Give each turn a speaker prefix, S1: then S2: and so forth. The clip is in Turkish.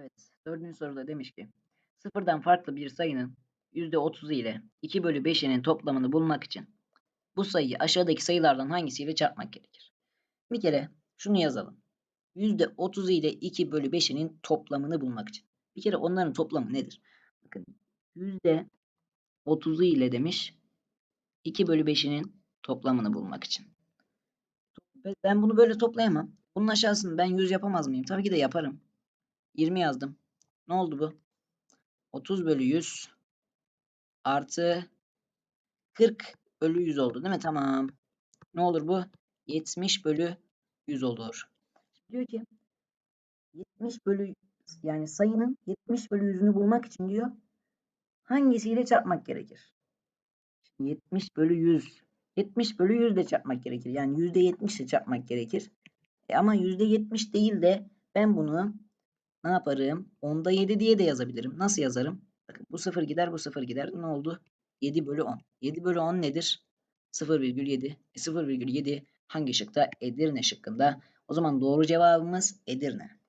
S1: Evet. Dördüncü soruda demiş ki sıfırdan farklı bir sayının %30'u ile 2 bölü 5'inin toplamını bulmak için bu sayıyı aşağıdaki sayılardan hangisiyle çarpmak gerekir? Bir kere şunu yazalım. %30'u ile 2 bölü 5'inin toplamını bulmak için. Bir kere onların toplamı nedir? Bakın %30'u ile demiş 2 bölü 5'inin toplamını bulmak için. Ben bunu böyle toplayamam. Bunun aşağısını ben 100 yapamaz mıyım? Tabii ki de yaparım. 20 yazdım. Ne oldu bu? 30 bölü 100 artı 40 bölü 100 oldu değil mi? Tamam. Ne olur bu? 70 bölü 100 olur. Diyor ki 70 bölü yani sayının 70 bölü 100'ünü bulmak için diyor hangisiyle çarpmak gerekir? 70 bölü 100 70 bölü 100 ile çarpmak gerekir. Yani %70 ile çarpmak gerekir. E ama %70 değil de ben bunu ne yaparım? Onda 7 diye de yazabilirim. Nasıl yazarım? Bakın bu 0 gider bu 0 gider. Ne oldu? 7 bölü 10. 7 bölü 10 nedir? 0,7. E 0,7 hangi şıkta? Edirne şıkkında. O zaman doğru cevabımız Edirne.